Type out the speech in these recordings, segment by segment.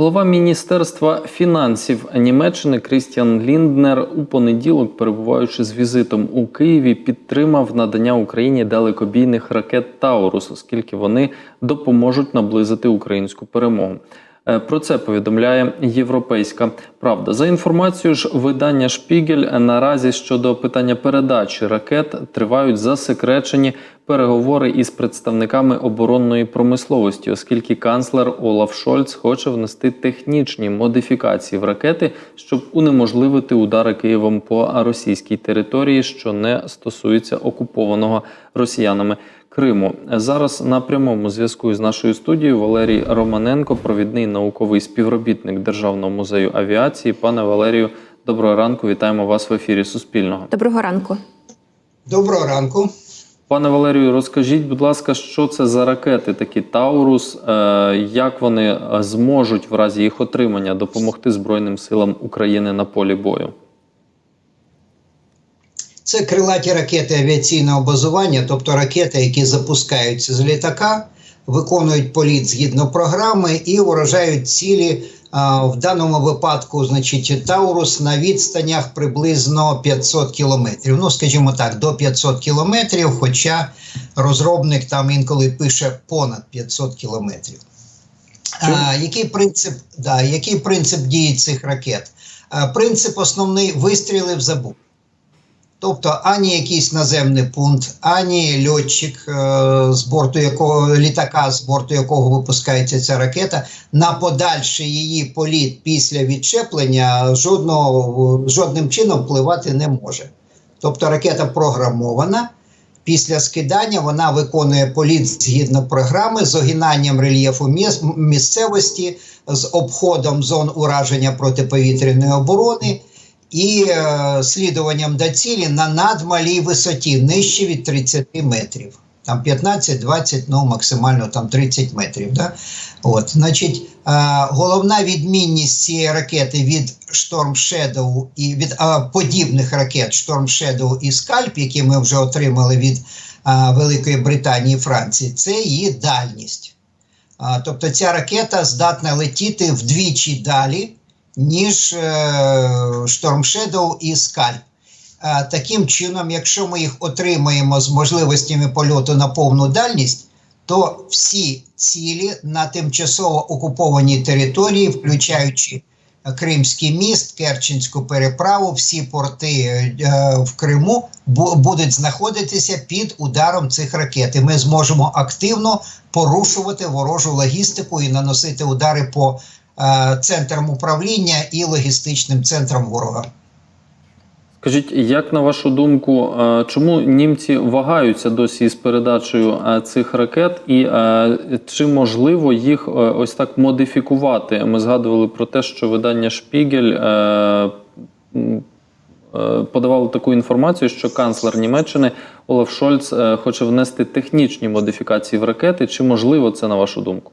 Голова Міністерства фінансів Німеччини Крістіан Лінднер у понеділок, перебуваючи з візитом у Києві, підтримав надання Україні далекобійних ракет Таурус, оскільки вони допоможуть наблизити українську перемогу. Е, Про це повідомляє Європейська Правда. За інформацією ж видання Шпігель наразі щодо питання передачі ракет тривають засекречені переговори із представниками оборонної промисловості, оскільки канцлер Олаф Шольц хоче внести технічні модифікації в ракети, щоб унеможливити удари Києвом по російській території, що не стосується окупованого росіянами. Криму зараз на прямому зв'язку з нашою студією Валерій Романенко, провідний науковий співробітник Державного музею авіації. Пане Валерію, доброго ранку. Вітаємо вас в ефірі Суспільного. Доброго ранку. Доброго ранку. Пане Валерію, розкажіть, будь ласка, що це за ракети, такі Таурус, е, як вони зможуть в разі їх отримання допомогти Збройним силам України на полі бою? Це крилаті ракети авіаційного базування, тобто ракети, які запускаються з літака, виконують політ згідно програми і уражають цілі. а, В даному випадку, значить, Таурус на відстанях приблизно 500 кілометрів. Ну, скажімо так, до 500 кілометрів, хоча розробник там інколи пише понад 500 кілометрів. А, який принцип, да, який принцип дії цих ракет? А, принцип основний вистріли в забув. Тобто ані якийсь наземний пункт, ані льотчик, е, з борту якого літака, з борту якого випускається ця ракета, на подальший її політ після відчеплення жодного, жодним чином впливати не може. Тобто ракета програмована. Після скидання вона виконує політ згідно програми з огинанням рельєфу місцевості, з обходом зон ураження протиповітряної оборони і е, слідуванням до цілі на надмалій висоті, нижче від 30 метрів. Там 15-20, ну максимально там 30 метрів. Да? От, значить, е, головна відмінність цієї ракети від Storm Shadow і від е, подібних ракет Storm Shadow і Scalp, які ми вже отримали від е, Великої Британії і Франції, це її дальність. А, тобто ця ракета здатна летіти вдвічі далі, ніж е, Storm Shadow і Scalp. А, таким чином, якщо ми їх отримаємо з можливостями польоту на повну дальність, то всі цілі на тимчасово окупованій території, включаючи Кримський міст, Керченську переправу, всі порти е, в Криму будуть знаходитися під ударом цих ракет. І ми зможемо активно порушувати ворожу логістику і наносити удари по е, центрам управління і логістичним центрам ворога. Скажіть, як на вашу думку, е, чому німці вагаються досі із передачею е, цих ракет, і чи можливо їх ось так модифікувати? Ми згадували про те, що видання Шпігель подавало таку інформацію, що канцлер Німеччини Олаф Шольц хоче внести технічні модифікації в ракети. Чи можливо це на вашу думку?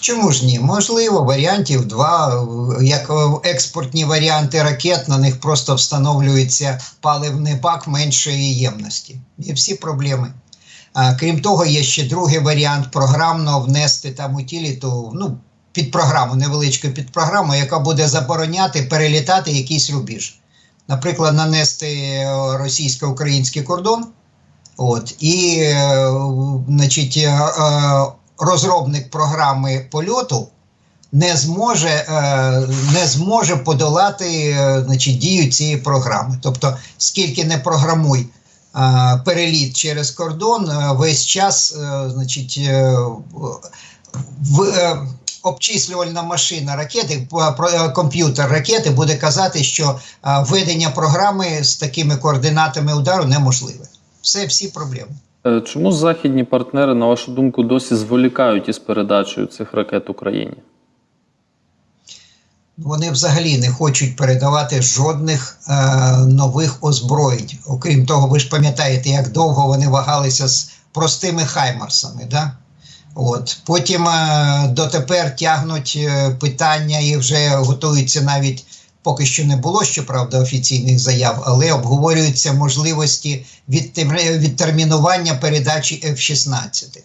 Чому ж ні? Можливо, варіантів два. Як е, експортні варіанти ракет, на них просто встановлюється паливний бак меншої ємності. І всі проблеми. А, крім того, є ще другий варіант програмно внести там утиліту, ну, під програму, невеличку підпрограму, яка буде забороняти перелітати якийсь рубіж. Наприклад, нанести е, російсько-український кордон. От, і, е, значить, розробник програми польоту не зможе, е, не зможе подолати е, значить, дію цієї програми. Тобто, скільки не програмуй е, переліт через кордон, весь час, значить, в, обчислювальна машина ракети, комп'ютер ракети буде казати, що ведення програми з такими координатами удару неможливе. Все, всі проблеми. Е, Чому західні партнери, на вашу думку, досі зволікають із передачею цих ракет Україні? Вони взагалі не хочуть передавати жодних е, нових озброєнь. Окрім того, ви ж пам'ятаєте, як довго вони вагалися з простими хаймарсами. Да? От. Потім е, дотепер тягнуть е, питання і вже готуються навіть поки що не було, щоправда, офіційних заяв, але обговорюються можливості відтермінування передачі F-16.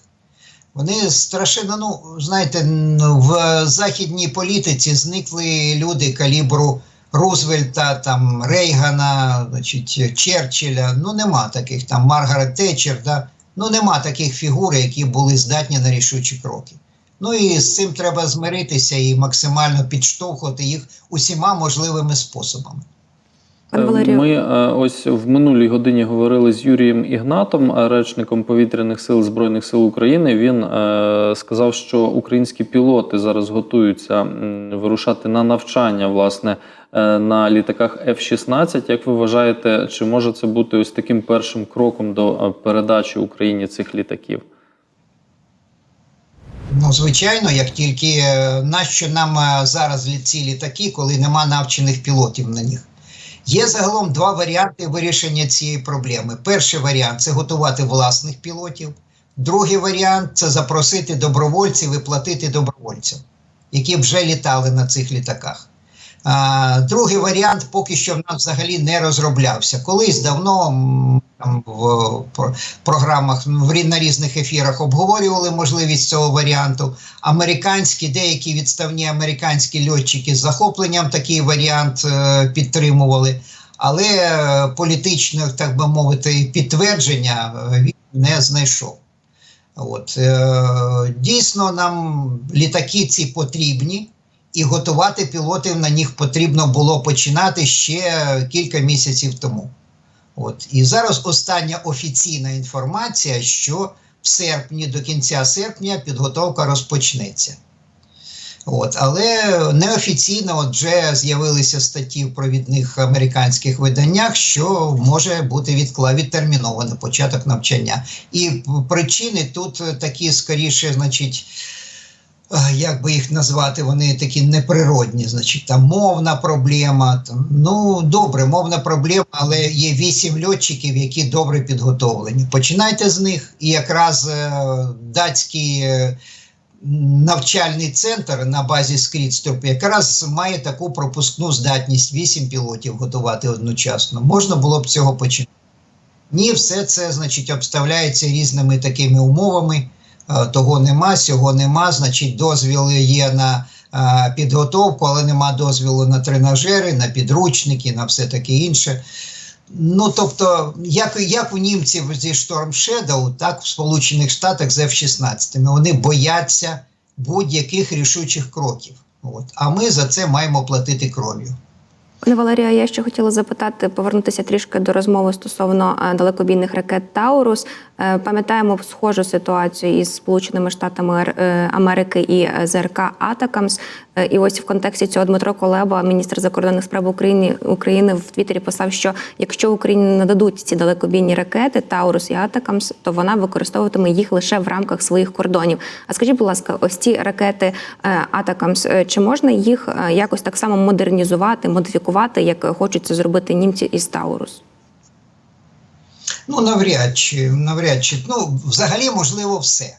Вони страшенно, ну, знаєте, в західній політиці зникли люди калібру Рузвельта, там, Рейгана, значить, Черчилля. Ну, нема таких там Маргарет Тетчер, да? ну нема таких фігур, які були здатні на рішучі кроки. Ну і з цим треба змиритися і максимально підштовхувати їх усіма можливими способами. Ми е, ось в минулій годині говорили з Юрієм Ігнатом, е, речником повітряних сил Збройних сил України. Він е, сказав, що українські пілоти зараз готуються вирушати на навчання власне е, на літаках F-16. Як ви вважаєте, чи може це бути ось таким першим кроком до е, передачі Україні цих літаків? Ну, звичайно, як тільки е, нащо нам е, зараз ці літаки, коли нема навчених пілотів на них. Є загалом два варіанти вирішення цієї проблеми. Перший варіант це готувати власних пілотів. Другий варіант це запросити добровольців і платити добровольцям, які вже літали на цих літаках. А, другий варіант поки що в нас взагалі не розроблявся. Колись давно там, в про- програмах в на різних ефірах обговорювали можливість цього варіанту. Американські, деякі відставні американські льотчики з захопленням такий варіант е, підтримували, але е, так би мовити, підтвердження е, він не знайшов. От, е, дійсно, нам літаки ці потрібні, і готувати пілотів на них потрібно було починати ще кілька місяців тому. От. І зараз остання офіційна інформація, що в серпні, до кінця серпня, підготовка розпочнеться. От. Але неофіційно от вже з'явилися статті в провідних американських виданнях, що може бути відкла... відтермінований початок навчання. І причини тут такі скоріше, значить. А, Як би їх назвати, вони такі неприродні, значить, там мовна проблема. Там, ну, добре, мовна проблема, але є вісім льотчиків, які добре підготовлені. Починайте з них, і якраз е, датський е, навчальний центр на базі Скрідстроп якраз має таку пропускну здатність вісім пілотів готувати одночасно. Можна було б цього починати. Ні, все це, значить, обставляється різними такими умовами. Е, Того нема, сього нема. Значить, дозвіл є на е, підготовку, але нема дозволу на тренажери, на підручники, на все таке інше. Ну, тобто, як, як у німців зі Storm Shadow, так в Сполучених Штатах з F-16. Вони бояться будь-яких рішучих кроків. От. А ми за це маємо платити кров'ю. Пане Валерія, я ще хотіла запитати, повернутися трішки до розмови стосовно е, далекобійних ракет Таурус. Е, Пам'ятаємо схожу ситуацію із Сполученими Штатами е, Америки і ЗРК Атакамс. Е, І ось в контексті цього Дмитро Колеба, міністр закордонних справ України України, в Твіттері писав, що якщо Україні нададуть ці далекобійні ракети Таурус і Атакамс, то вона використовуватиме їх лише в рамках своїх кордонів. А скажіть, будь ласка, ось ці ракети е, Атакамс, е, чи можна їх якось так само модернізувати, модифікувати, як хочуть це зробити німці із Таурус? Ну, навряд чи, навряд чи. Ну, взагалі, можливо, все.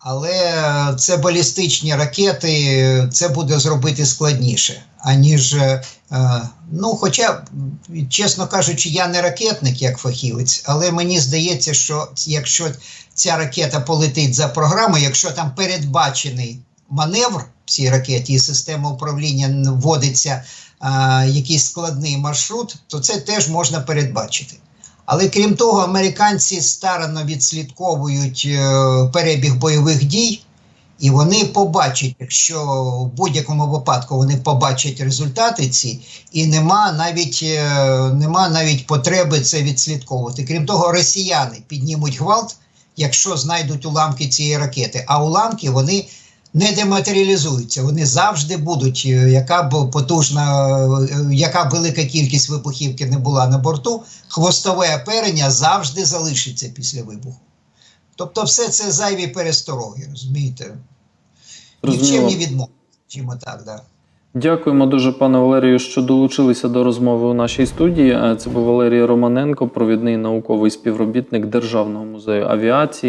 Але це балістичні ракети, це буде зробити складніше, аніж. е, ну, хоча, чесно кажучи, я не ракетник як фахівець, але мені здається, що якщо ця ракета полетить за програмою, якщо там передбачений маневр в цій ракеті і система управління вводиться а, якийсь складний маршрут, то це теж можна передбачити. Але крім того, американці старанно відслідковують е, перебіг бойових дій, і вони побачать, якщо в будь-якому випадку вони побачать результати ці, і нема навіть, е, нема навіть потреби це відслідковувати. Крім того, росіяни піднімуть гвалт, якщо знайдуть уламки цієї ракети. А уламки вони не дематеріалізуються. Вони завжди будуть, е, яка б потужна, е, яка б велика кількість вибухівки не була на борту, хвостове оперення завжди залишиться після вибуху. Тобто, все це зайві перестороги, розумієте? Ні в чим Зрозуміло. не відмовити, чим так, да. Дякуємо дуже, пане Валерію, що долучилися до розмови у нашій студії. Е, Це був Валерій Романенко, провідний науковий співробітник Державного музею авіації.